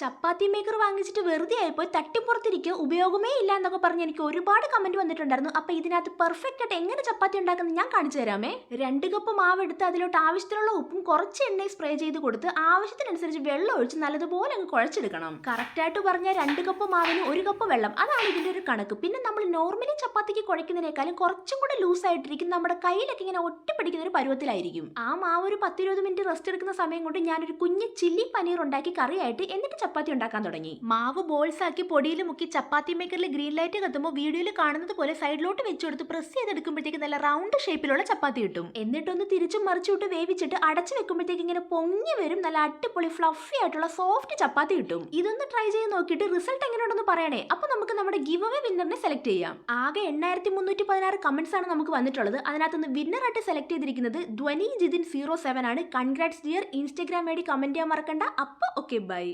ചപ്പാത്തി maker വാങ്ങിച്ചിട്ട് വെറുതെ ആയിപ്പോയി തട്ടിപ്പുറത്തിരിക്കുക ഉപയോഗമേ ഇല്ല എന്നൊക്കെ പറഞ്ഞ് എനിക്ക് ഒരുപാട് കമന്റ് വന്നിട്ടുണ്ടായിരുന്നു. അപ്പൊ ഇതിനകത്ത് പെർഫെക്റ്റ് ആയിട്ട് എങ്ങനെ ചപ്പാത്തി ഉണ്ടാക്കുന്നത് ഞാൻ കാണിച്ചു തരാമേ. രണ്ട് കപ്പ് മാവ് എടുത്ത് അതിലോട്ട് ആവശ്യത്തിനുള്ള ഉപ്പും കുറച്ച് എണ്ണയും സ്പ്രേ ചെയ്ത് കൊടുത്ത് ആവശ്യത്തിനനുസരിച്ച് വെള്ളം ഒഴിച്ച് നല്ലതുപോലെ അങ്ങ് കുഴച്ചെടുക്കണം. കറക്റ്റ് ആയിട്ട് പറഞ്ഞാൽ രണ്ട് കപ്പ് മാവിന് ഒരു കപ്പ് വെള്ളം. അതാണ് ഇതിന്റെ ഒരു കണക്ക്. പിന്നെ നമ്മൾ നോർമലി ചപ്പാത്തിക്ക് കുഴക്കുന്നതിനേക്കാളും കുറച്ചും കൂടെ ലൂസ് ആയിട്ടിരിക്കും നമ്മുടെ കയ്യിലൊക്കെ ഇങ്ങനെ ഒട്ടിപ്പിടിക്കുന്ന ഒരു പരുവത്തിലായിരിക്കും. ആ മാവ് ഒരു പത്തിരുപത് മിനിറ്റ് റെസ്റ്റ് എടുക്കുന്ന സമയം കൊണ്ട് ഞാനൊരു കുഞ്ഞ് ചില്ലി പനീർ ഉണ്ടാക്കി കറിയായിട്ട് എന്നിട്ട് ചപ്പാത്തി ഉണ്ടാക്കാൻ തുടങ്ങി. മാവ് ബോൾസ് ആക്കി പൊടിയിൽ മുക്കി ചപ്പാത്തി മേക്കറിൽ ഗ്രീൻ ലൈറ്റ് കത്തുമ്പോൾ വീഡിയോയിൽ കാണുന്നത് പോലെ സൈഡിലോട്ട് വെച്ച് കൊടുത്ത് പ്രസ് ചെയ്തെടുക്കുമ്പോഴത്തേക്ക് നല്ല റൗണ്ട് ഷേപ്പിലുള്ള ചപ്പാത്തി കിട്ടും. എന്നിട്ടൊന്ന് തിരിച്ചും മറിച്ചിട്ട് വേവിച്ചിട്ട് അടച്ചു വെക്കുമ്പോഴത്തേക്ക് ഇങ്ങനെ പൊങ്ങി വരും നല്ല അടിപൊളി ഫ്ലഫി ആയിട്ടുള്ള സോഫ്റ്റ് ചപ്പാത്തി കിട്ടും. ഇതൊന്ന് ട്രൈ ചെയ്ത് നോക്കിയിട്ട് റിസൾട്ട് എങ്ങനെയുണ്ടെന്ന് പറയണേ. അപ്പൊ നമുക്ക് നമ്മുടെ ഗിവ് അവേ വിന്നറിനെ സെലക്ട് ചെയ്യാം. ആകെ എണ്ണായിരത്തി മുന്നൂറ്റി പതിനാറ് കമന്റ്സ് ആണ് നമുക്ക് വന്നിട്ടുള്ളത്. അതിനകത്തുനിന്ന് വിന്നറായിട്ട് സെലക്ട് ചെയ്തിരിക്കുന്നത് ധ്വനി ജിതിൻ സീറോ സെവൻ ആണ്. കൺഗ്രാറ്റ്സ് ഡിയർ ഇൻസ്റ്റാഗ്രാം വഴി കമന്റ് ചെയ്യാൻ മറക്കണ്ട. അപ്പൊ ഓക്കെ ബൈ